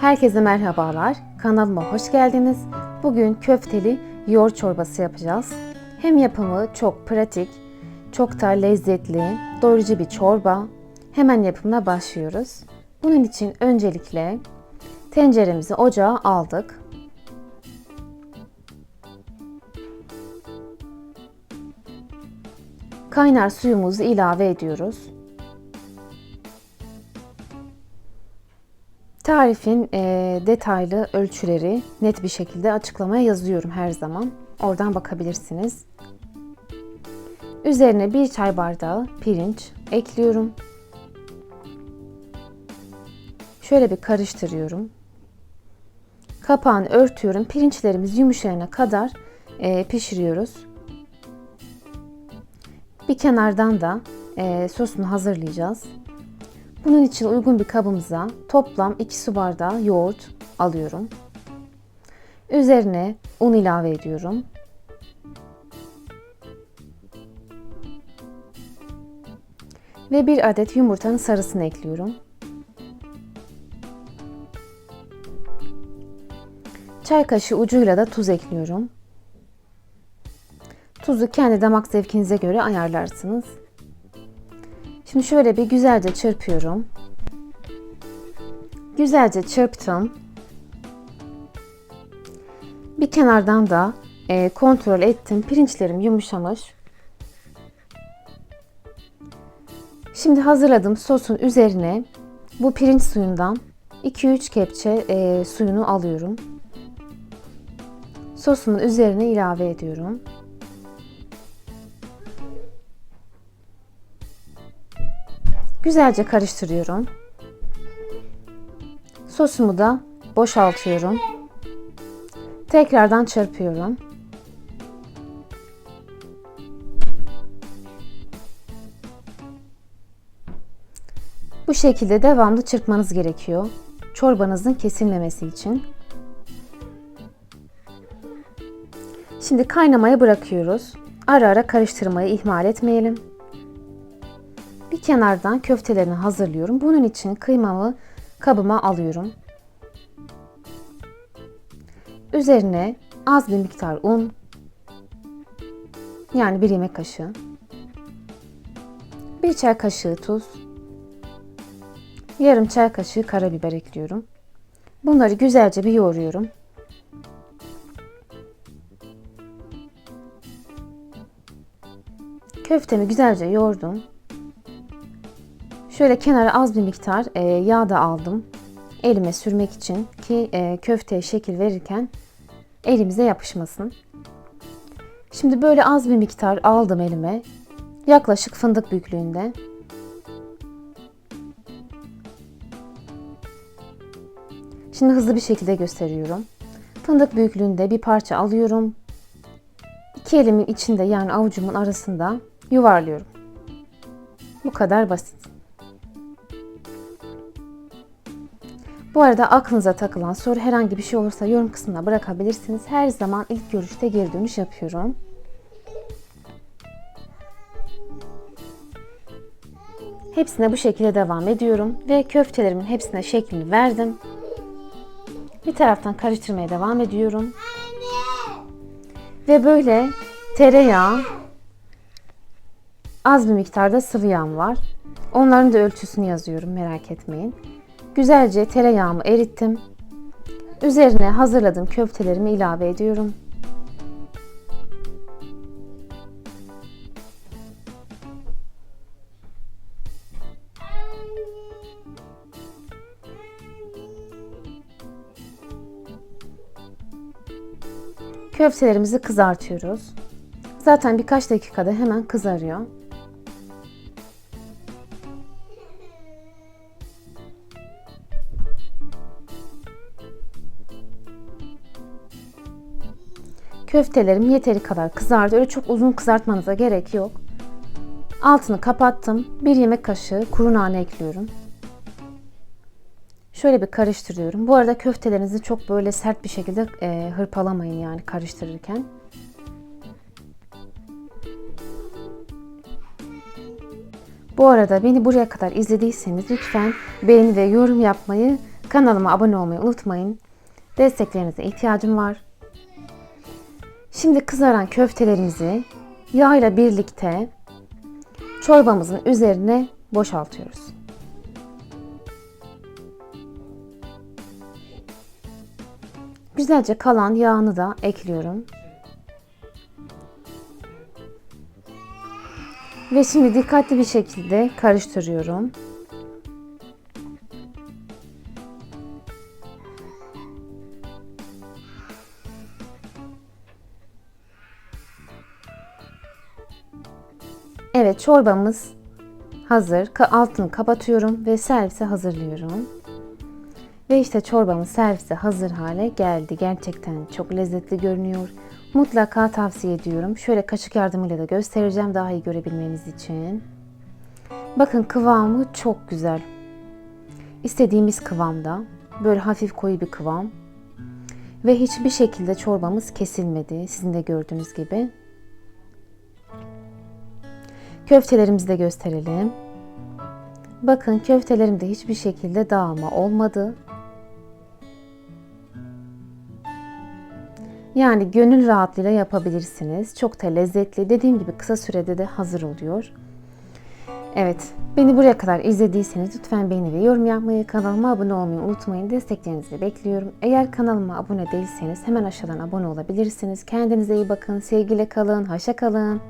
Herkese merhabalar. Kanalıma hoş geldiniz. Bugün köfteli yoğurt çorbası yapacağız. Hem yapımı çok pratik, çok da lezzetli, doyurucu bir çorba. Hemen yapımına başlıyoruz. Bunun için öncelikle tenceremizi ocağa aldık. Kaynar suyumuzu ilave ediyoruz. Tarifin e, detaylı ölçüleri net bir şekilde açıklamaya yazıyorum her zaman. Oradan bakabilirsiniz. Üzerine bir çay bardağı pirinç ekliyorum. Şöyle bir karıştırıyorum. Kapağını örtüyorum. Pirinçlerimiz yumuşayana kadar e, pişiriyoruz. Bir kenardan da e, sosunu hazırlayacağız. Bunun için uygun bir kabımıza toplam 2 su bardağı yoğurt alıyorum. Üzerine un ilave ediyorum. Ve bir adet yumurtanın sarısını ekliyorum. Çay kaşığı ucuyla da tuz ekliyorum. Tuzu kendi damak zevkinize göre ayarlarsınız. Şimdi şöyle bir güzelce çırpıyorum. Güzelce çırptım. Bir kenardan da e, kontrol ettim. Pirinçlerim yumuşamış. Şimdi hazırladığım sosun üzerine bu pirinç suyundan 2-3 kepçe e, suyunu alıyorum. Sosumun üzerine ilave ediyorum. Güzelce karıştırıyorum. Sosumu da boşaltıyorum. Tekrardan çırpıyorum. Bu şekilde devamlı çırpmanız gerekiyor. Çorbanızın kesilmemesi için. Şimdi kaynamaya bırakıyoruz. Ara ara karıştırmayı ihmal etmeyelim. Kenardan köftelerini hazırlıyorum. Bunun için kıymamı kabıma alıyorum. Üzerine az bir miktar un, yani bir yemek kaşığı, bir çay kaşığı tuz, yarım çay kaşığı karabiber ekliyorum. Bunları güzelce bir yoğuruyorum. Köftemi güzelce yoğurdum. Şöyle kenara az bir miktar e, yağ da aldım. Elime sürmek için ki e, köfteye şekil verirken elimize yapışmasın. Şimdi böyle az bir miktar aldım elime. Yaklaşık fındık büyüklüğünde. Şimdi hızlı bir şekilde gösteriyorum. Fındık büyüklüğünde bir parça alıyorum. İki elimin içinde yani avucumun arasında yuvarlıyorum. Bu kadar basit. Bu arada aklınıza takılan soru herhangi bir şey olursa yorum kısmına bırakabilirsiniz. Her zaman ilk görüşte geri dönüş yapıyorum. Hepsine bu şekilde devam ediyorum ve köftelerimin hepsine şeklini verdim. Bir taraftan karıştırmaya devam ediyorum. Ve böyle tereyağı, az bir miktarda sıvı yağım var. Onların da ölçüsünü yazıyorum merak etmeyin. Güzelce tereyağımı erittim. Üzerine hazırladığım köftelerimi ilave ediyorum. Köftelerimizi kızartıyoruz. Zaten birkaç dakikada hemen kızarıyor. Köftelerim yeteri kadar kızardı. Öyle çok uzun kızartmanıza gerek yok. Altını kapattım. Bir yemek kaşığı kuru nane ekliyorum. Şöyle bir karıştırıyorum. Bu arada köftelerinizi çok böyle sert bir şekilde e, hırpalamayın yani karıştırırken. Bu arada beni buraya kadar izlediyseniz lütfen beğeni ve yorum yapmayı Kanalıma abone olmayı unutmayın. Desteklerinize ihtiyacım var. Şimdi kızaran köftelerimizi yağ ile birlikte çorbamızın üzerine boşaltıyoruz. Güzelce kalan yağını da ekliyorum. Ve şimdi dikkatli bir şekilde karıştırıyorum. Evet çorbamız hazır. Altını kapatıyorum ve servise hazırlıyorum. Ve işte çorbamız servise hazır hale geldi. Gerçekten çok lezzetli görünüyor. Mutlaka tavsiye ediyorum. Şöyle kaşık yardımıyla da göstereceğim daha iyi görebilmeniz için. Bakın kıvamı çok güzel. İstediğimiz kıvamda. Böyle hafif koyu bir kıvam. Ve hiçbir şekilde çorbamız kesilmedi. Sizin de gördüğünüz gibi. Köftelerimizi de gösterelim. Bakın köftelerimde hiçbir şekilde dağılma olmadı. Yani gönül rahatlığıyla yapabilirsiniz. Çok da lezzetli. Dediğim gibi kısa sürede de hazır oluyor. Evet, beni buraya kadar izlediyseniz lütfen beğeni ve yorum yapmayı, kanalıma abone olmayı unutmayın. Desteklerinizi bekliyorum. Eğer kanalıma abone değilseniz hemen aşağıdan abone olabilirsiniz. Kendinize iyi bakın, sevgiyle kalın, haşa kalın.